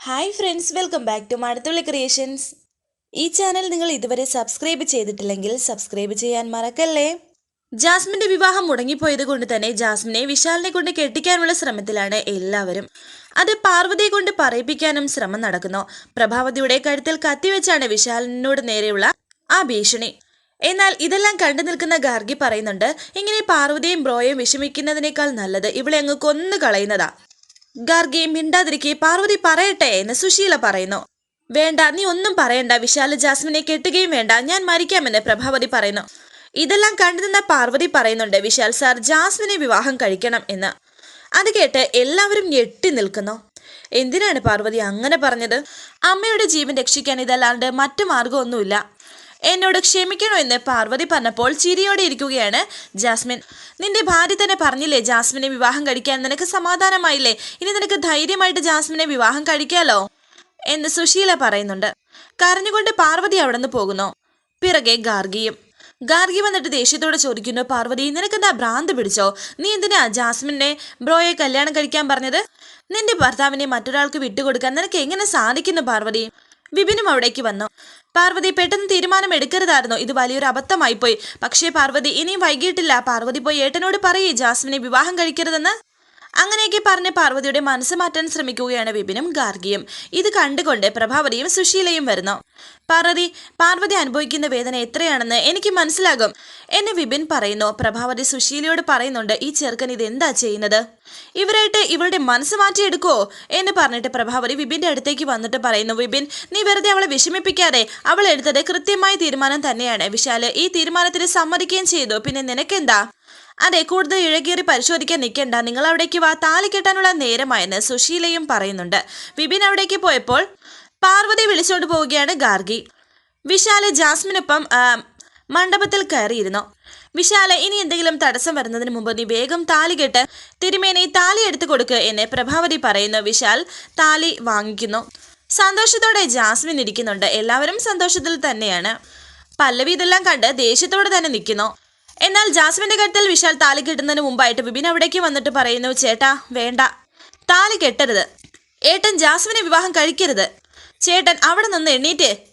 Hi friends welcome back to Mazhathulli creations ഈ channel നിങ്ങൾ ഇതുവരെ സബ്സ്ക്രൈബ് ചെയ്തിട്ടില്ലെങ്കിൽ സബ്സ്ക്രൈബ് ചെയ്യാൻ മറക്കല്ലേ? ജാസ്മിന്റെ വിവാഹം മുടങ്ങിപ്പോയത് കൊണ്ട് തന്നെ ജാസ്മിനെ വിശാലിനെ കൊണ്ട് കെട്ടിക്കാനുള്ള ശ്രമത്തിലാണ് എല്ലാവരും. അത് പാർവതിയെ കൊണ്ട് പറയിപ്പിക്കാനും ശ്രമം നടക്കുന്നു. പ്രഭാവതിയുടെ കഴുത്തിൽ കത്തിവെച്ചാണ് വിശാലിനോട് നേരെയുള്ള ആ ഭീഷണി. എന്നാൽ ഇതെല്ലാം കണ്ടു നിൽക്കുന്ന ഗാർഗി പറയുന്നുണ്ട് ഇങ്ങനെ പാർവതിയും ബ്രോയും വിഷമിക്കുന്നതിനേക്കാൾ നല്ലത് ഇവളെ അങ്ങ് കൊന്നു കളയുന്നതാ ഗാർഗി മിണ്ടാതിരിക്കെ പാർവതി പറയട്ടെ എന്ന് സുശീല പറയുന്നു. വേണ്ട നീ ഒന്നും പറയണ്ട വിശാല ജാസ്മിനെ കെട്ടുകയും വേണ്ട ഞാൻ മരിക്കാമെന്ന് പ്രഭാവതി പറയുന്നു. ഇതെല്ലാം കണ്ടുനിന്ന പാർവതി പറയുന്നുണ്ട് വിശാൽ സാർ ജാസ്മിനെ വിവാഹം കഴിക്കണം എന്ന്. അത് കേട്ട് എല്ലാവരും ഞെട്ടി നിൽക്കുന്നു. എന്തിനാണ് പാർവതി അങ്ങനെ പറഞ്ഞത്? അമ്മയുടെ ജീവൻ രക്ഷിക്കാൻ ഇതല്ലാണ്ട് മറ്റു മാർഗമൊന്നുമില്ല എന്നോട് ക്ഷമിക്കണോ എന്ന് പാർവതി പറഞ്ഞപ്പോൾ ചിരിയോടെ ഇരിക്കുകയാണ് ജാസ്മിൻ. നിന്റെ ഭാര്യ തന്നെ പറഞ്ഞില്ലേ ജാസ്മിനെ വിവാഹം കഴിക്കാൻ നിനക്ക് സമാധാനമായില്ലേ? ഇനി നിനക്ക് ധൈര്യമായിട്ട് ജാസ്മിനെ വിവാഹം കഴിക്കാലോ? എന്ന് സുശീല പറയുന്നുണ്ട്. കരഞ്ഞുകൊണ്ട് പാർവതി അവിടെ നിന്ന് പോകുന്നു. പിറകെ ഗാർഗിയും. ഗാർഗി വന്നിട്ട് ദേഷ്യത്തോടെ ചോദിക്കുന്നു പാർവതി നിനക്കെന്താ ഭ്രാന്ത് പിടിച്ചോ? നീ എന്തിനാ ജാസ്മിനെ ബ്രോയെ കല്യാണം കഴിക്കാൻ പറഞ്ഞത്? നിന്റെ ഭർത്താവിനെ മറ്റൊരാൾക്ക് വിട്ടുകൊടുക്കാൻ നിനക്ക് എങ്ങനെ സാധിക്കുന്നു പാർവതി? വിപിനും അവിടേക്ക് വന്നു. പാർവതി പെട്ടെന്ന് തീരുമാനം എടുക്കരുതായിരുന്നു ഇത് വലിയൊരു അബദ്ധമായി പോയി പക്ഷേ പാർവതി ഇനിയും വൈകിട്ടില്ല പാർവതി പോയി ഏട്ടനോട് പറയേ. ജാസ്മിനെ വിവാഹം കഴിക്കരുതെന്ന് അങ്ങനെയൊക്കെ പറഞ്ഞ് പാർവതിയുടെ മനസ്സ് മാറ്റാൻ ശ്രമിക്കുകയാണ് വിപിനും ഗാർഗിയും. ഇത് കണ്ടുകൊണ്ട് പ്രഭാവതിയും സുശീലയും വരുന്നു. പാർവതി പാർവതി അനുഭവിക്കുന്ന വേദന എത്രയാണെന്ന് എനിക്ക് മനസ്സിലാകും എന്ന് വിപിൻ പറയുന്നു. പ്രഭാവതി സുശീലയോട് പറയുന്നുണ്ട് ഈ ചെറുക്കൻ ഇത് എന്താ ചെയ്യുന്നത്? ഇവരായിട്ട് ഇവളുടെ മനസ്സ് മാറ്റിയെടുക്കോ എന്ന് പറഞ്ഞിട്ട് പ്രഭാവതി വിപിന്റെ അടുത്തേക്ക് വന്നിട്ട് പറയുന്നു വിപിൻ നീ വെറുതെ അവളെ വിഷമിപ്പിക്കാതെ അവൾ എടുത്തത് കൃത്യമായ തീരുമാനം തന്നെയാണ്. വിശാൽ ഈ തീരുമാനത്തിന് സമ്മതിക്കുകയും ചെയ്തു. പിന്നെ നിനക്കെന്താ? അതെ കൂടുതൽ ഇഴകേറി പരിശോധിക്കാൻ നിൽക്കേണ്ട. നിങ്ങൾ അവിടേക്ക് വാ. താലി കെട്ടാനുള്ള നേരമായെന്ന് സുശീലയും പറയുന്നുണ്ട്. വിപിൻ അവിടേക്ക് പോയപ്പോൾ പാർവതി വിളിച്ചോണ്ട് പോവുകയാണ് ഗാർഗി. വിശാൽ ജാസ്മിനൊപ്പം മണ്ഡപത്തിൽ കയറിയിരുന്നു. വിശാല ഇനി എന്തെങ്കിലും തടസ്സം വരുന്നതിന് മുമ്പ് നീ വേഗം താലി കെട്ട്. തിരുമേനി താലി എടുത്തു കൊടുക്ക് എന്ന് പ്രഭാവതി പറയുന്നു. വിശാൽ താലി വാങ്ങിക്കുന്നു. സന്തോഷത്തോടെ ജാസ്മിൻ ഇരിക്കുന്നുണ്ട്. എല്ലാവരും സന്തോഷത്തിൽ തന്നെയാണ്. പല്ലവി ഇതെല്ലാം കണ്ട് ദേഷ്യത്തോടെ തന്നെ നിൽക്കുന്നു. എന്നാൽ ജാസ്മിന്റെ കഴുത്തിൽ വിശാൽ താലി കെട്ടുന്നതിന് മുമ്പായിട്ട് വിപിൻ അവിടേക്ക് വന്നിട്ട് പറയുന്നു ചേട്ടാ വേണ്ട. താലി കെട്ടരുത്. ഏട്ടൻ ജാസ്മിനെ വിവാഹം കഴിക്കരുത്. ചേട്ടൻ അവിടെ നിന്ന് എണ്ണീറ്റേ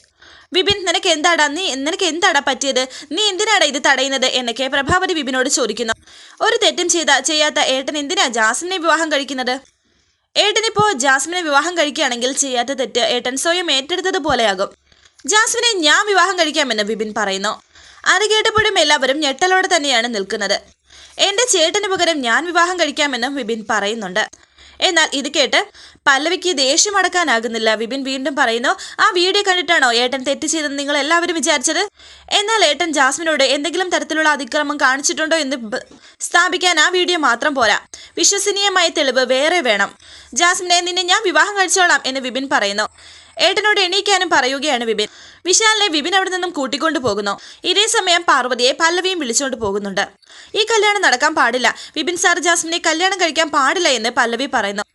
വിപിൻ നിനക്ക് എന്താടാ? നീ നിനക്ക് എന്താടാ പറ്റിയത്? നീ എന്തിനാടാ ഇത് തടയുന്നത്? എന്നൊക്കെ പ്രഭാവതി വിപിനോട് ചോദിക്കുന്നു. ഒരു തെറ്റും ചെയ്ത ചെയ്യാത്ത ഏട്ടൻ എന്തിനാ ജാസ്മിനെ വിവാഹം കഴിക്കുന്നത്? ഏട്ടനിപ്പോ ജാസ്മിനെ വിവാഹം കഴിക്കുകയാണെങ്കിൽ ചെയ്യാത്ത തെറ്റ് ഏട്ടൻ സ്വയം ഏറ്റെടുത്തത് പോലെയാകും ജാസ്മിനെ ഞാൻ വിവാഹം കഴിക്കാമെന്ന് വിപിൻ പറയുന്നു. അത് കേട്ടപ്പോഴും എല്ലാവരും ഞെട്ടലോടെ തന്നെയാണ് നിൽക്കുന്നത്. എന്റെ ചേട്ടന് പകരം ഞാൻ വിവാഹം കഴിക്കാമെന്നും വിപിൻ പറയുന്നുണ്ട്. എന്നാൽ ഇത് കേട്ട് പല്ലവിക്ക് ദേഷ്യം അടക്കാനാകുന്നില്ല. വിപിൻ വീണ്ടും പറയുന്നു ആ വീഡിയോ കണ്ടിട്ടാണോ ഏട്ടൻ തെറ്റ് ചെയ്തെന്ന് നിങ്ങൾ എല്ലാവരും വിചാരിച്ചത്? എന്നാൽ ഏട്ടൻ ജാസ്മിനോട് എന്തെങ്കിലും തരത്തിലുള്ള അതിക്രമം കാണിച്ചിട്ടുണ്ടോ എന്ന് സ്ഥാപിക്കാൻ ആ വീഡിയോ മാത്രം പോരാ. വിശ്വസനീയമായ തെളിവ് വേറെ വേണം. ജാസ്മിനെ നിന്നെ ഞാൻ വിവാഹം കഴിച്ചോളാം എന്ന് വിപിൻ പറയുന്നു. ഏട്ടനോട് എണീക്കാനും പറയുകയാണ് വിപിൻ. വിശാലിനെ വിപിൻ അവിടെ നിന്നും കൂട്ടിക്കൊണ്ടു പോകുന്നു. ഇതേ സമയം പാർവതിയെ പല്ലവിയും വിളിച്ചുകൊണ്ട് പോകുന്നുണ്ട്. ഈ കല്യാണം നടക്കാൻ പാടില്ല. വിപിൻ സാർ ജാസ്മിനെ കല്യാണം കഴിക്കാൻ പാടില്ല എന്ന് പല്ലവി പറയുന്നു.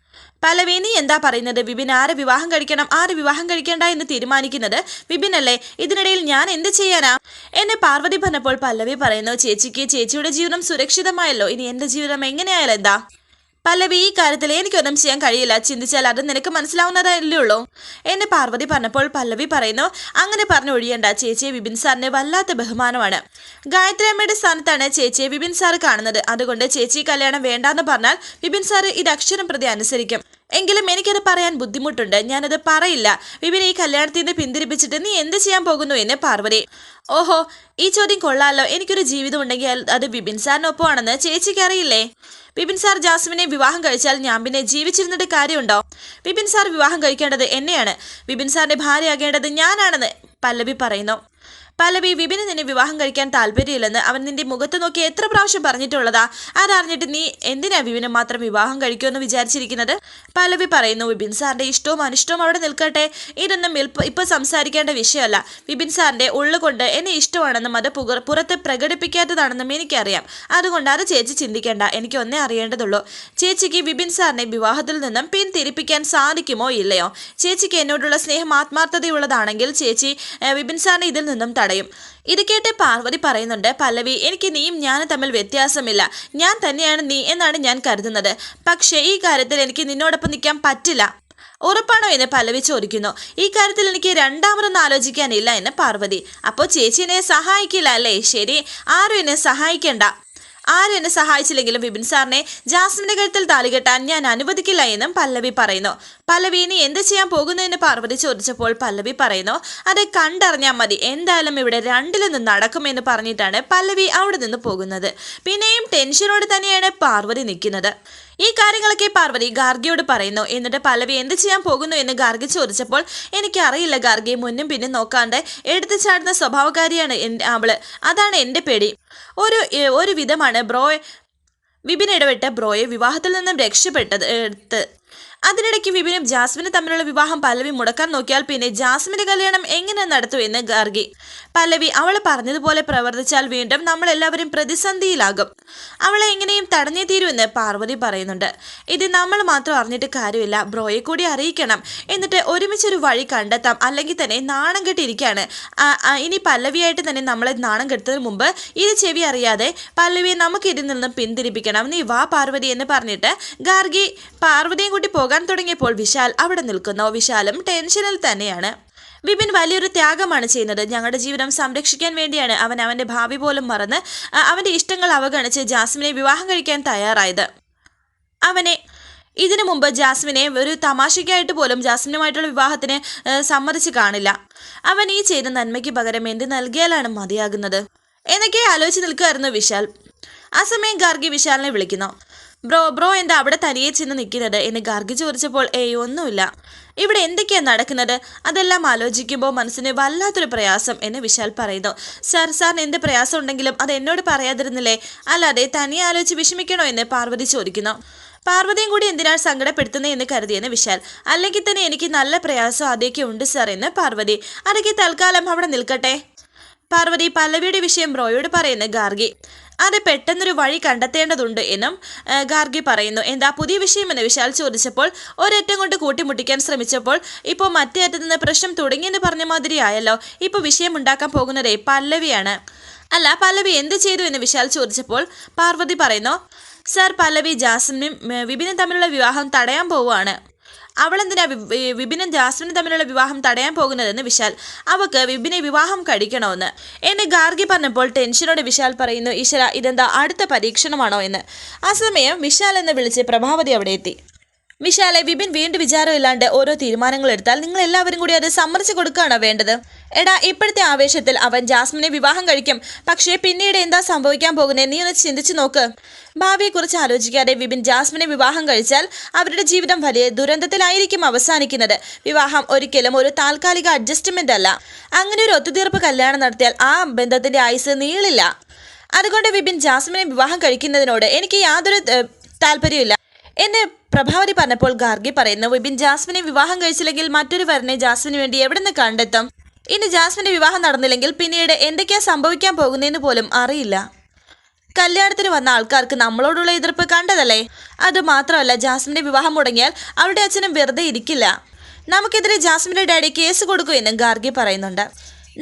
പല്ലവി നീ എന്താ പറയുന്നത്? വിപിൻ ആരെ വിവാഹം കഴിക്കണം? ആര് വിവാഹം കഴിക്കേണ്ട എന്ന് തീരുമാനിക്കുന്നത് വിപിൻ അല്ലേ ഇതിനിടയിൽ ഞാൻ എന്ത് ചെയ്യാനാ? എന്നെ പാർവതി പറഞ്ഞപ്പോൾ പല്ലവി പറയുന്നു ചേച്ചിക്ക് ചേച്ചിയുടെ ജീവിതം സുരക്ഷിതമായല്ലോ. ഇനി എന്റെ ജീവിതം എങ്ങനെയായാലും എന്താ? പല്ലവി ഈ കാര്യത്തിൽ എനിക്കൊന്നും ചെയ്യാൻ കഴിയില്ല. ചിന്തിച്ചാൽ അത് നിനക്ക് മനസ്സിലാവുന്നതല്ലേ ഉള്ളൂ. എന്നെ പാർവതി പറഞ്ഞപ്പോൾ പല്ലവി പറയുന്നു അങ്ങനെ പറഞ്ഞു ഒഴിയണ്ട. ചേച്ചിയെ വിപിൻ സാറിന് വല്ലാത്ത ബഹുമാനമാണ്. ഗായത്രി അമ്മയുടെ സ്ഥാനത്താണ് ചേച്ചിയെ വിപിൻ സാർ കാണുന്നത്. അതുകൊണ്ട് ചേച്ചി കല്യാണം വേണ്ടാന്ന് പറഞ്ഞാൽ വിപിൻ സാർ ഇത് അക്ഷരം പ്രതി അനുസരിക്കും. എങ്കിലും എനിക്കത് പറയാൻ ബുദ്ധിമുട്ടുണ്ട്. ഞാനത് പറയില്ല. വിപിൻ ഈ കല്യാണത്തിൽ നിന്ന് പിന്തിരിപ്പിച്ചിട്ട് നീ എന്ത് ചെയ്യാൻ പോകുന്നു എന്ന് പാർവതി? ഓഹോ ഈ ചോദ്യം കൊള്ളാലോ. എനിക്കൊരു ജീവിതം ഉണ്ടെങ്കിൽ അത് വിപിൻ സാറിനൊപ്പമാണെന്ന് ചേച്ചിക്ക് അറിയില്ലേ? വിപിൻ സാർ ജാസ്മിനെ വിവാഹം കഴിച്ചാൽ ഞാൻ പിന്നെ ജീവിച്ചിരുന്നിട്ട് കാര്യമുണ്ടോ? വിപിൻ സാർ വിവാഹം കഴിക്കേണ്ടത് എന്നെയാണ്. വിപിൻ സാറിന്റെ ഭാര്യയാകേണ്ടത് ഞാനാണെന്ന് പല്ലവി പറയുന്നു. പല്ലവി വിപിന് നിന്നെ വിവാഹം കഴിക്കാൻ താല്പര്യമില്ലെന്ന് അവൻ നിന്റെ മുഖത്ത് നോക്കി എത്ര പ്രാവശ്യം പറഞ്ഞിട്ടുള്ളതാ? അതറിഞ്ഞിട്ട് നീ എന്തിനാ വിപിനെ മാത്രം വിവാഹം കഴിക്കുമെന്ന് വിചാരിച്ചിരിക്കുന്നത്? പല്ലവി പറയുന്നു വിപിൻ സാറിന്റെ ഇഷ്ടവും അനിഷ്ടവും അവിടെ നിൽക്കട്ടെ. ഇതൊന്നും ഇപ്പൊ സംസാരിക്കേണ്ട വിഷയമല്ല. വിപിൻ സാറിന്റെ ഉള്ളുകൊണ്ട് എന്നെ ഇഷ്ടമാണെന്നും അത് പുറത്ത് പ്രകടിപ്പിക്കാത്തതാണെന്നും എനിക്കറിയാം. അതുകൊണ്ട് അത് ചേച്ചി ചിന്തിക്കേണ്ട. എനിക്ക് ഒന്നേ അറിയേണ്ടതുള്ളൂ. ചേച്ചിക്ക് വിപിൻ സാറിനെ വിവാഹത്തിൽ നിന്നും പിന്തിരിപ്പിക്കാൻ സാധിക്കുമോ ഇല്ലയോ? ചേച്ചിക്ക് എന്നോടുള്ള സ്നേഹം ആത്മാർത്ഥതയുള്ളതാണെങ്കിൽ ചേച്ചി വിപിൻ സാറിനെ ഇതിൽ നിന്നും തടയും. ഇത് കേട്ട് പാർവതി പറയുന്നുണ്ട് പല്ലവി എനിക്ക് നീയും ഞാനും തമ്മിൽ വ്യത്യാസമില്ല. ഞാൻ തന്നെയാണ് നീ എന്നാണ് ഞാൻ കരുതുന്നത്. പക്ഷേ ഈ കാര്യത്തിൽ എനിക്ക് നിന്നോടൊപ്പം നിൽക്കാൻ പറ്റില്ല. ഉറപ്പാണോ എന്ന് പല്ലവി ചോദിക്കുന്നു. ഈ കാര്യത്തിൽ എനിക്ക് രണ്ടാമതൊന്നും ആലോചിക്കാനില്ല എന്ന് പാർവതി. അപ്പോൾ ചേച്ചി എന്നെ സഹായിക്കില്ല അല്ലേ? ശരി ആരും എന്നെ സഹായിക്കണ്ട. ആരും എന്നെ സഹായിച്ചില്ലെങ്കിലും വിപിൻ സാറിനെ ജാസ്മിന്റെ കഴുത്തിൽ താലി കെട്ടാൻ ഞാൻ അനുവദിക്കില്ല എന്നും പല്ലവി പറയുന്നു. പല്ലവി ഇനി എന്ത് ചെയ്യാൻ പോകുന്നു എന്ന് പാർവതി ചോദിച്ചപ്പോൾ പല്ലവി പറയുന്നു അത് കണ്ടറിഞ്ഞാൽ മതി. എന്തായാലും ഇവിടെ രണ്ടിലൊന്നും നടക്കുമെന്ന് പറഞ്ഞിട്ടാണ് പല്ലവി അവിടെ നിന്ന് പോകുന്നത്. പിന്നെയും ടെൻഷനോട് തന്നെയാണ് പാർവതി നിൽക്കുന്നത്. ഈ കാര്യങ്ങളൊക്കെ പാർവതി ഗാർഗിയോട് പറയുന്നു. എന്നിട്ട് പല്ലവി എന്ത് ചെയ്യാൻ പോകുന്നു എന്ന് ഗാർഗി ചോദിച്ചപ്പോൾ എനിക്കറിയില്ല ഗാർഗി മുന്നും പിന്നും നോക്കാണ്ട് എടുത്തു ചാടുന്ന സ്വഭാവക്കാരിയാണ് അവൾ. അതാണ് എന്റെ പേടി. ഒരു ഒരു വിധമാണ് ബ്രോ വിപിൻ ഇടപെട്ട ബ്രോയെ വിവാഹത്തിൽ നിന്നും രക്ഷപ്പെട്ടത് എടുത്ത് അതിനിടയ്ക്ക് വിപിനും ജാസ്മിനും തമ്മിലുള്ള വിവാഹം പല്ലവി മുടക്കാൻ നോക്കിയാൽ പിന്നെ ജാസ്മിന്റെ കല്യാണം എങ്ങനെ നടത്തും എന്ന് ഗാർഗി. പല്ലവി അവൾ പറഞ്ഞതുപോലെ പ്രവർത്തിച്ചാൽ വീണ്ടും നമ്മളെല്ലാവരും പ്രതിസന്ധിയിലാകും. അവളെ എങ്ങനെയും തടഞ്ഞേ തീരുമെന്ന് പാർവതി പറയുന്നുണ്ട്. ഇത് നമ്മൾ മാത്രം അറിഞ്ഞിട്ട് കാര്യമില്ല. ബ്രോയെ കൂടി അറിയിക്കണം. എന്നിട്ട് ഒരുമിച്ചൊരു വഴി കണ്ടെത്താം. അല്ലെങ്കിൽ തന്നെ നാണം ആ, ഇനി പല്ലവിയായിട്ട് തന്നെ നമ്മളെ നാണം കെട്ടുന്നതിന് മുമ്പ് ഇത് ചെവി അറിയാതെ പല്ലവിയെ നമുക്ക് ഇതിൽ നിന്ന് പിന്തിരിപ്പിക്കണം. നീ വാ പാർവതി എന്ന് പറഞ്ഞിട്ട് ഗാർഗി പാർവതിയും കൂട്ടി പോകാൻ തുടങ്ങിയപ്പോൾ വിശാൽ അവിടെ നിൽക്കുന്നു. വിശാലും ടെൻഷനിൽ തന്നെയാണ്. വിപിൻ വലിയൊരു ത്യാഗമാണ് ചെയ്യുന്നത്. ഞങ്ങളുടെ ജീവിതം സംരക്ഷിക്കാൻ വേണ്ടിയാണ് അവൻ അവന്റെ ഭാവി പോലും മറന്ന് അവന്റെ ഇഷ്ടങ്ങൾ അവഗണിച്ച് ജാസ്മിനെ വിവാഹം കഴിക്കാൻ തയ്യാറായത്. അവനെ ഇതിനു മുമ്പ് ജാസ്മിനെ ഒരു തമാശയ്ക്കായിട്ട് പോലും ജാസ്മിനുമായിട്ടുള്ള വിവാഹത്തിന് സമ്മതിച്ച് കാണില്ല. അവൻ ഈ ചെയ്ത നന്മയ്ക്ക് പകരം എന്ത് നൽകിയാലാണ് മതിയാകുന്നത്? എന്നൊക്കെ ആലോചിച്ച് നിൽക്കുമായിരുന്നു വിശാൽ. ആ സമയം ഗാർഗി വിശാലിനെ വിളിക്കുന്നു. ബ്രോ ബ്രോ എന്താ അവിടെ തനിയെ ചെന്ന് നിൽക്കുന്നത്? എന്ന് ഗാർഗി ചോദിച്ചപ്പോൾ ഏയ് ഒന്നുമില്ല. ഇവിടെ എന്തൊക്കെയാണ് നടക്കുന്നത്? അതെല്ലാം ആലോചിക്കുമ്പോൾ മനസ്സിന് വല്ലാത്തൊരു പ്രയാസം എന്ന് വിശാൽ പറയുന്നു. സാർ സാറിന് എന്ത് പ്രയാസം ഉണ്ടെങ്കിലും അത് എന്നോട് പറയാതിരുന്നില്ലേ? അല്ലാതെ തനിയെ ആലോചിച്ച് വിഷമിക്കണോ എന്ന് പാർവതി ചോദിക്കുന്നു. പാർവതിയും കൂടി എന്തിനാണ് സങ്കടപ്പെടുത്തുന്നത് എന്ന് കരുതിയെന്ന് വിശാൽ. അല്ലെങ്കിൽ തന്നെ എനിക്ക് നല്ല പ്രയാസം ആദ്യമൊക്കെ ഉണ്ട് സാർ എന്ന് പാർവതി. അതൊക്കെ തൽക്കാലം അവിടെ നിൽക്കട്ടെ. പാർവതി പല്ലവിയുടെ വിഷയം ബ്രോയോട് പറയുന്ന ഗാർഗി. അത് പെട്ടെന്നൊരു വഴി കണ്ടെത്തേണ്ടതുണ്ട് എന്നും ഗാർഗി പറയുന്നു. എന്താ പുതിയ വിഷയം വിഷയമെന്ന് വിശാൽ ചോദിച്ചപ്പോൾ ഒരറ്റം കൊണ്ട് കൂട്ടിമുട്ടിക്കാൻ ശ്രമിച്ചപ്പോൾ ഇപ്പോൾ മറ്റേ അറ്റത്ത് നിന്ന് പ്രശ്നം തുടങ്ങിയെന്ന് പറഞ്ഞ മാതിരി ആയല്ലോ. ഇപ്പോൾ വിഷയം ഉണ്ടാക്കാൻ പോകുന്നതേ പല്ലവിയാണ്. അല്ല പല്ലവി എന്ത് ചെയ്തു എന്ന് വിശാൽ ചോദിച്ചപ്പോൾ പാർവതി പറയുന്നു സർ പല്ലവി ജാസ്മിനും വിപിനും തമ്മിലുള്ള വിവാഹം തടയാൻ പോവുകയാണ്. അവളെന്തിനാ വിപിനും ജാസ്മിനും തമ്മിലുള്ള വിവാഹം തടയാൻ പോകുന്നതെന്ന് വിശാൽ അവക്ക് വിപിനെ വിവാഹം കഴിക്കണമെന്ന്. എന്നെ ഗാർഗി പറഞ്ഞപ്പോൾ ടെൻഷനോടെ വിശാൽ പറയുന്നു ഈശ്വര ഇതെന്താ അടുത്ത പരീക്ഷണമാണോ എന്ന്. ആ സമയം വിശാൽ എന്ന് വിളിച്ച് പ്രഭാവതി അവിടെ എത്തി. വിശാലെ വിപിൻ വീണ്ടും വിചാരമില്ലാണ്ട് ഓരോ തീരുമാനങ്ങൾ എടുത്താൽ നിങ്ങൾ എല്ലാവരും കൂടി അത് സമ്മതിച്ചു കൊടുക്കുകയാണോ വേണ്ടത്? എടാ ഇപ്പോഴത്തെ ആവേശത്തിൽ അവൻ ജാസ്മിനെ വിവാഹം കഴിക്കും. പക്ഷേ പിന്നീട് എന്താ സംഭവിക്കാൻ പോകുന്നത് നീ ഒന്ന് ചിന്തിച്ചു നോക്ക്. ഭാവിയെക്കുറിച്ച് ആലോചിക്കാതെ വിപിൻ ജാസ്മിനെ വിവാഹം കഴിച്ചാൽ അവരുടെ ജീവിതം വലിയ ദുരന്തത്തിലായിരിക്കും അവസാനിക്കുന്നത്. വിവാഹം ഒരിക്കലും ഒരു താൽക്കാലിക അഡ്ജസ്റ്റ്മെന്റ് അല്ല. അങ്ങനെ ഒരു ഒത്തുതീർപ്പ് കല്യാണം നടത്തിയാൽ ആ ബന്ധത്തിന്റെ ആയുസ് നീളില്ല. അതുകൊണ്ട് വിപിൻ ജാസ്മിനെ വിവാഹം കഴിക്കുന്നതിനോട് എനിക്ക് യാതൊരു താല്പര്യമില്ല എന്ന് പ്രഭാവതി പറഞ്ഞപ്പോൾ ഗാർഗി പറയുന്നു വിപിൻ ജാസ്മിനെ വിവാഹം കഴിച്ചില്ലെങ്കിൽ മറ്റൊരു വരനെ ജാസ്മിന് വേണ്ടി എവിടെ നിന്ന് കണ്ടെത്തും? ഇനി ജാസ്മിന്റെ വിവാഹം നടന്നില്ലെങ്കിൽ പിന്നീട് എന്തൊക്കെയാ സംഭവിക്കാൻ പോകുന്നതെന്ന് പോലും അറിയില്ല. കല്യാണത്തിന് വന്ന ആൾക്കാർക്ക് നമ്മളോടുള്ള എതിർപ്പ് കണ്ടതല്ലേ? അത് മാത്രമല്ല ജാസ്മിന്റെ വിവാഹം മുടങ്ങിയാൽ അവരുടെ അച്ഛനും വെറുതെ ഇരിക്കില്ല. നമുക്കെതിരെ ജാസ്മിന്റെ ഡാഡി കേസ് കൊടുക്കുമെന്നും ഗാർഗി പറയുന്നുണ്ട്.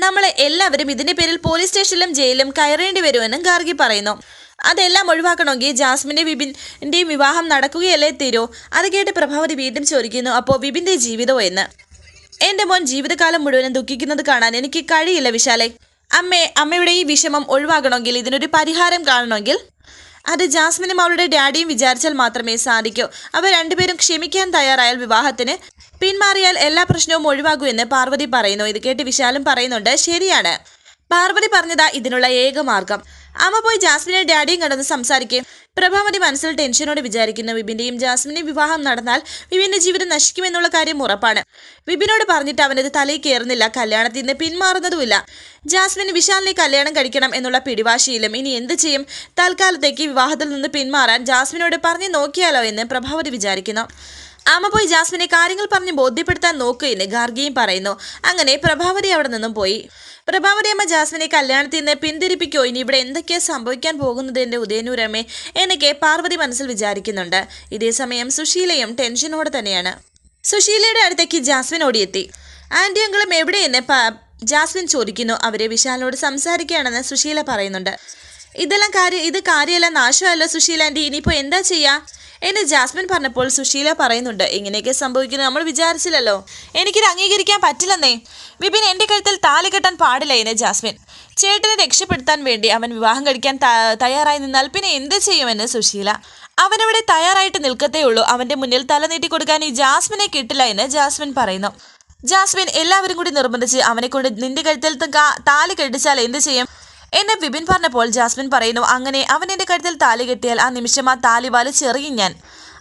നമ്മളെ എല്ലാവരും ഇതിന്റെ പേരിൽ പോലീസ് സ്റ്റേഷനിലും ജയിലിലും കയറേണ്ടി വരുമെന്നും ഗാർഗി പറയുന്നു. അതെല്ലാം ഒഴിവാക്കണമെങ്കിൽ ജാസ്മിന്റെ വിപിന്റെയും വിവാഹം നടക്കുകയല്ലേ തീരോ? അത് കേട്ട് പ്രഭാവതി വീണ്ടും ചോദിക്കുന്നു അപ്പോൾ വിപിന്റെ ജീവിതമോ എന്ന്? എന്റെ മോൻ ജീവിതകാലം മുഴുവനും ദുഃഖിക്കുന്നത് കാണാൻ എനിക്ക് കഴിയില്ല വിശാലെ. അമ്മേ അമ്മയുടെ ഈ വിഷമം ഒഴിവാക്കണമെങ്കിൽ ഇതിനൊരു പരിഹാരം കാണണമെങ്കിൽ? അത് ജാസ്മിനും അവളുടെ ഡാഡിയും വിചാരിച്ചാൽ മാത്രമേ സാധിക്കൂ. അവർ രണ്ടുപേരും ക്ഷമിക്കാൻ തയ്യാറായാൽ വിവാഹത്തിന് പിന്മാറിയാൽ എല്ലാ പ്രശ്നവും ഒഴിവാകൂ എന്ന് പാർവതി പറയുന്നു. ഇത് കേട്ട് വിശാലും പറയുന്നുണ്ട് ശരിയാണ്. പാർവതി പറഞ്ഞതാ ഇതിനുള്ള ഏക മാർഗം. അമ്മ പോയി ജാസ്മിനെ ഡാഡിയും കണ്ടെന്ന് സംസാരിക്കും. പ്രഭാമതി മനസ്സിൽ ടെൻഷനോട് വിചാരിക്കുന്നു വിപിന്റെയും ജാസ്മിന്റെയും വിവാഹം നടന്നാൽ വിപിന്റെ ജീവിതം നശിക്കുമെന്നുള്ള കാര്യം ഉറപ്പാണ്. വിപിനോട് പറഞ്ഞിട്ട് അവനത് തലയിൽ കയറുന്നില്ല കല്യാണത്തിൽ നിന്ന് പിന്മാറുന്നതുമില്ല. ജാസ്മിന് വിശാലിനെ കല്യാണം കഴിക്കണം എന്നുള്ള പിടിവാശിയിലും ഇനി എന്ത് ചെയ്യും? തൽക്കാലത്തേക്ക് വിവാഹത്തിൽ നിന്ന് പിന്മാറാൻ ജാസ്മിനോട് പറഞ്ഞു നോക്കിയാലോ എന്ന് പ്രഭാവതി വിചാരിക്കുന്നു. അമ്മ പോയി ജാസ്മിനെ കാര്യങ്ങൾ പറഞ്ഞ് ബോധ്യപ്പെടുത്താൻ നോക്കുകയെന്ന് ഗാർഗിയും പറയുന്നു. അങ്ങനെ പ്രഭാവതി അവിടെ നിന്നും പോയി. പ്രഭാവതി അമ്മ ജാസ്മിനെ കല്യാണത്തിൽ നിന്ന് പിന്തിരിപ്പിക്കോ? ഇനി ഇവിടെ എന്തൊക്കെയാ സംഭവിക്കാൻ പോകുന്നത് എന്റെ ഉദയനൂരമ്മേ? എന്നൊക്കെ പാർവതി മനസ്സിൽ വിചാരിക്കുന്നുണ്ട്. ഇതേ സമയം സുശീലയും ടെൻഷനോടെ തന്നെയാണ്. സുശീലയുടെ അടുത്തേക്ക് ജാസ്മിൻ ഓടിയെത്തി. ആന്റി അങ്കിളും എവിടെയെന്ന് ജാസ്മിൻ ചോദിക്കുന്നു. അവരെ വിശാലിനോട് സംസാരിക്കുകയാണെന്ന് സുശീല പറയുന്നുണ്ട്. ഇതെല്ലാം കാര്യം ഇത് കാര്യമല്ല നാശമല്ല സുശീല ആന്റി. ഇനിയിപ്പോൾ എന്താ ചെയ്യുക എന്ന് ജാസ്മിൻ പറഞ്ഞപ്പോൾ സുശീല പറയുന്നുണ്ട് ഇങ്ങനെയൊക്കെ സംഭവിക്കുന്നത് നമ്മൾ വിചാരിച്ചില്ലല്ലോ. എനിക്കിത് അംഗീകരിക്കാൻ പറ്റില്ലെന്നേ. വിപിൻ എന്റെ കഴുത്തിൽ താലി കെട്ടാൻ പാടില്ല എന്ന് ജാസ്മിൻ. ചേട്ടനെ രക്ഷപ്പെടുത്താൻ വേണ്ടി അവൻ വിവാഹം കഴിക്കാൻ തയ്യാറായി നിന്നാൽ പിന്നെ എന്ത് ചെയ്യുമെന്ന് സുശീല. അവനവിടെ തയ്യാറായിട്ട് നിൽക്കത്തേ ഉള്ളൂ. അവന്റെ മുന്നിൽ തല നീട്ടി കൊടുക്കാൻ ഈ ജാസ്മിനെ കിട്ടില്ല എന്ന് ജാസ്മിൻ പറയുന്നു. ജാസ്മിൻ എല്ലാവരും കൂടി നിർബന്ധിച്ച് അവനെ കൊണ്ട് നിന്റെ കഴുത്തിൽ താലി കെട്ടിച്ചാൽ എന്ത് ചെയ്യും? എന്നെ വിപിൻ പറഞ്ഞപ്പോൾ ജാസ്മിൻ പറയുന്നു അങ്ങനെ അവൻ എന്റെ കഴുത്തിൽ താലി കെട്ടിയാൽ ആ നിമിഷം ആ താലി വലിച്ചെറിയും ഞാൻ.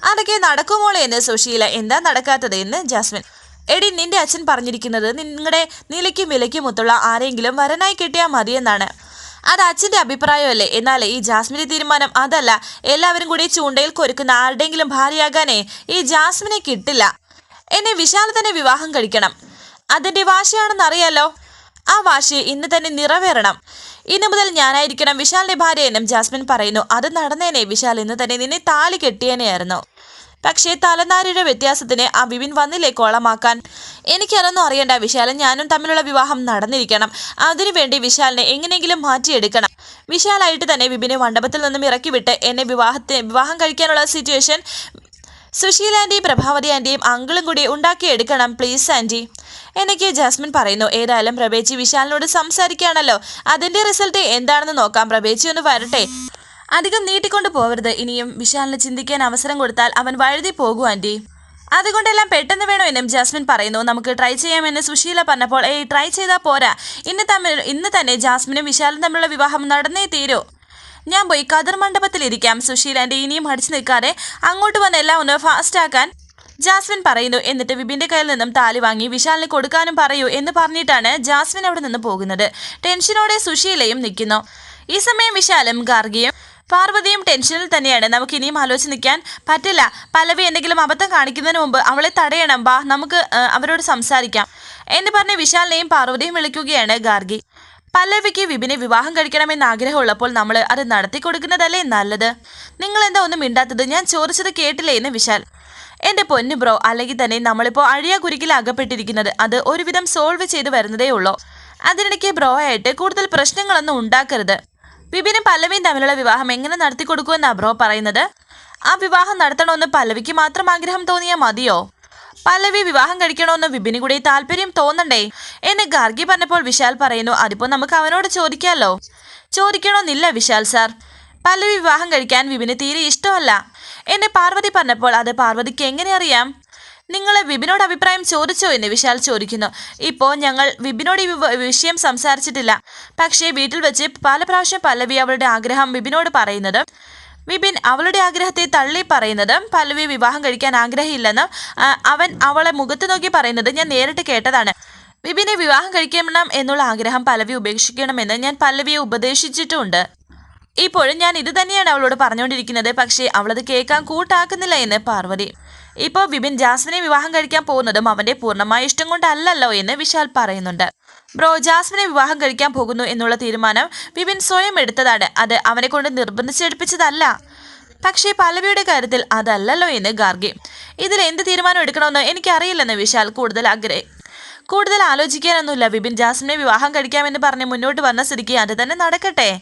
അതൊക്കെ നടക്കുമോളെ എന്ന് സുശീല എന്താ നടക്കാത്തത്? എന്ന് ജാസ്മിൻ. എടി നിന്റെ അച്ഛൻ പറഞ്ഞിരിക്കുന്നത് നിങ്ങളുടെ നിലയ്ക്കും വിലയ്ക്കും ഒത്തുള്ള ആരെങ്കിലും വരനായി കിട്ടിയാൽ മതിയെന്നാണ്. അത് അച്ഛന്റെ അഭിപ്രായമല്ലേ? എന്നാൽ ഈ ജാസ്മിന്റെ തീരുമാനം അതല്ല. എല്ലാവരും കൂടി ചൂണ്ടയിൽ കൊരുക്കുന്ന ആരുടെയെങ്കിലും ഭാര്യയാകാനേ ഈ ജാസ്മിനെ കിട്ടില്ല. എന്നെ വിശാൽ വിവാഹം കഴിക്കണം. അതിന്റെ വാശിയാണെന്ന് അറിയാലോ ആ വാശി ഇന്ന് തന്നെ നിറവേറണം. ഇന്നു മുതൽ ഞാനായിരിക്കണം വിശാലിന്റെ ഭാര്യ എന്നും ജാസ്മിൻ പറയുന്നു. അത് നടന്നേനെ വിശാൽ ഇന്ന് തന്നെ നിന്നെ താലി കെട്ടിയേനെയായിരുന്നു. പക്ഷേ തലനാരിയുടെ വ്യത്യാസത്തിന് ആ വിപിൻ വന്നില്ലേ കോളമാക്കാൻ? എനിക്കതൊന്നും അറിയണ്ട വിശാലും ഞാനും തമ്മിലുള്ള വിവാഹം നടന്നിരിക്കണം. അതിനുവേണ്ടി വിശാലിനെ എങ്ങനെയെങ്കിലും മാറ്റിയെടുക്കണം. വിശാലായിട്ട് തന്നെ വിപിനെ മണ്ഡപത്തിൽ നിന്നും ഇറക്കിവിട്ട് എന്നെ വിവാഹത്തെ വിവാഹം കഴിക്കാനുള്ള സിറ്റുവേഷൻ സുശീല ആന്റിയും പ്രഭാവതി ആന്റിയും അങ്കിളും കൂടി ഉണ്ടാക്കിയെടുക്കണം. പ്ലീസ് ആന്റി എനിക്ക് ജാസ്മിൻ പറയുന്നു. ഏതായാലും പ്രഭേച്ചി വിശാലിനോട് സംസാരിക്കുകയാണല്ലോ. അതിന്റെ റിസൾട്ട് എന്താണെന്ന് നോക്കാം. പ്രഭേച്ചി ഒന്ന് വരട്ടെ. അധികം നീട്ടിക്കൊണ്ട് പോവരുത്. ഇനിയും വിശാലിന് ചിന്തിക്കാൻ അവസരം കൊടുത്താൽ അവൻ വഴുതി പോകൂ ആന്റി അതുകൊണ്ടെല്ലാം പെട്ടെന്ന് വേണോ എന്നും ജാസ്മിൻ പറയുന്നു. നമുക്ക് ട്രൈ ചെയ്യാമെന്ന് സുശീല പറഞ്ഞപ്പോൾ ഏയ് ട്രൈ ചെയ്താൽ പോരാ. ഇന്ന് തമ്മിൽ ഇന്ന് തന്നെ ജാസ്മിനും വിശാലും തമ്മിലുള്ള വിവാഹം നടന്നേ തീരൂ. ഞാൻ പോയി കതിർ മണ്ഡപത്തിലിരിക്കാം സുശീലാന്റെ ഇനിയും അടിച്ചു നിൽക്കാതെ അങ്ങോട്ട് വന്ന് എല്ലാം ഒന്ന് ഫാസ്റ്റാക്കാൻ ജാസ്മിൻ പറയുന്നു. എന്നിട്ട് വിപിന്റെ കയ്യിൽ നിന്നും താലി വാങ്ങി വിശാലിന് കൊടുക്കാനും പറയൂ എന്ന് പറഞ്ഞിട്ടാണ് ജാസ്മിൻ അവിടെ നിന്ന് പോകുന്നത്. ടെൻഷനോടെ സുശീലയും നിൽക്കുന്നു. ഈ സമയം വിശാലും ഗാർഗിയും പാർവതിയും ടെൻഷനിൽ തന്നെയാണ്. നമുക്ക് ഇനിയും ആലോചിച്ച് നിൽക്കാൻ പറ്റില്ല. പലവി എന്തെങ്കിലും അബദ്ധം കാണിക്കുന്നതിന് മുമ്പ് അവളെ തടയണം. ബാ നമുക്ക് അവരോട് സംസാരിക്കാം എന്ന് പറഞ്ഞ് വിശാലിനെയും പാർവതിയും വിളിക്കുകയാണ് ഗാർഗി. പല്ലവിക്ക് വിപിനെ വിവാഹം കഴിക്കണമെന്ന് ആഗ്രഹമുള്ളപ്പോൾ നമ്മൾ അത് നടത്തി കൊടുക്കുന്നതല്ലേ നല്ലത്? നിങ്ങൾ എന്താ ഒന്നും മിണ്ടാത്തത്? ഞാൻ ചോദിച്ചത് കേട്ടില്ലേ എന്ന് വിശാൽ. എന്റെ പൊന്നു ബ്രോ അല്ലെങ്കിൽ തന്നെ നമ്മളിപ്പോ അഴിയ കുരുക്കിൽ അകപ്പെട്ടിരിക്കുന്നത്. അത് ഒരുവിധം സോൾവ് ചെയ്ത് വരുന്നതേ ഉള്ളൂ. അതിനിടയ്ക്ക് ബ്രോ ആയിട്ട് കൂടുതൽ പ്രശ്നങ്ങളൊന്നും ഉണ്ടാക്കരുത്. വിപിനും പല്ലവിയും തമ്മിലുള്ള വിവാഹം എങ്ങനെ നടത്തി കൊടുക്കുമെന്നാ ബ്രോ പറയുന്നത്? ആ വിവാഹം നടത്തണമെന്ന് പല്ലവിക്ക് മാത്രം ആഗ്രഹം തോന്നിയാൽ മതിയോ? പല്ലവി വിവാഹം കഴിക്കണമെന്ന് വിപിന് കൂടി താല്പര്യം തോന്നണ്ടേ? എന്ന് ഗാർഗി പറഞ്ഞപ്പോൾ വിശാൽ പറയുന്നു അതിപ്പോ നമുക്ക് അവനോട് ചോദിക്കാമല്ലോ ചോദിക്കണമെന്നില്ല വിശാൽ സാർ. പല്ലവി വിവാഹം കഴിക്കാൻ വിപിന് തീരെ ഇഷ്ടമല്ല. എന്നെ പാർവതി പറഞ്ഞപ്പോൾ അത് പാർവതിക്ക് എങ്ങനെ അറിയാം? നിങ്ങൾ വിപിനോട് അഭിപ്രായം ചോദിച്ചോ? എന്ന് വിശാൽ ചോദിക്കുന്നു. ഇപ്പോൾ ഞങ്ങൾ വിപിനോട് ഈ വിഷയം സംസാരിച്ചിട്ടില്ല. പക്ഷേ വീട്ടിൽ വെച്ച് പല പ്രാവശ്യം പല്ലവി അവളുടെ ആഗ്രഹം വിപിനോട് പറയുന്നത് വിപിൻ അവളുടെ ആഗ്രഹത്തെ തള്ളി പറയുന്നത് പല്ലവി വിവാഹം കഴിക്കാൻ ആഗ്രഹമില്ലെന്ന് അവൻ അവളെ മുഖത്ത് നോക്കി പറയുന്നത് ഞാൻ നേരിട്ട് കേട്ടതാണ്. വിപിനെ വിവാഹം കഴിക്കണം എന്നുള്ള ആഗ്രഹം പല്ലവി ഉപേക്ഷിക്കണമെന്ന് ഞാൻ പല്ലവിയെ ഉപദേശിച്ചിട്ടുണ്ട്. ഇപ്പോഴും ഞാൻ ഇത് തന്നെയാണ് അവളോട് പറഞ്ഞുകൊണ്ടിരിക്കുന്നത്. പക്ഷേ അവളത് കേൾക്കാൻ കൂട്ടാക്കുന്നില്ല എന്ന് പാർവതി ഇപ്പോൾ വിപിൻ ജാസ്മിനെ വിവാഹം കഴിക്കാൻ പോകുന്നതും അവന്റെ പൂർണമായ ഇഷ്ടം കൊണ്ടല്ലല്ലോ എന്ന് വിശാൽ പറയുന്നുണ്ട്. ബ്രോ ജാസ്മിനെ വിവാഹം കഴിക്കാൻ പോകുന്നു എന്നുള്ള തീരുമാനം വിപിൻ സ്വയം എടുത്തതാണ്. അത് അവനെ കൊണ്ട് നിർബന്ധിച്ചെടുപ്പിച്ചതല്ല. പക്ഷേ പല്ലവിയുടെ കാര്യത്തിൽ അതല്ലല്ലോ എന്ന് ഗാർഗി. ഇതിൽ എന്ത് തീരുമാനം എടുക്കണമെന്ന് എനിക്കറിയില്ലെന്ന് വിശാൽ കൂടുതൽ ആഗ്രഹം കൂടുതൽ ആലോചിക്കാനൊന്നുമില്ല. വിപിൻ ജാസ്മിനെ വിവാഹം കഴിക്കാമെന്ന് പറഞ്ഞ് മുന്നോട്ട് വന്ന സ്ഥിതിക്ക് അത് തന്നെ നടക്കട്ടെ.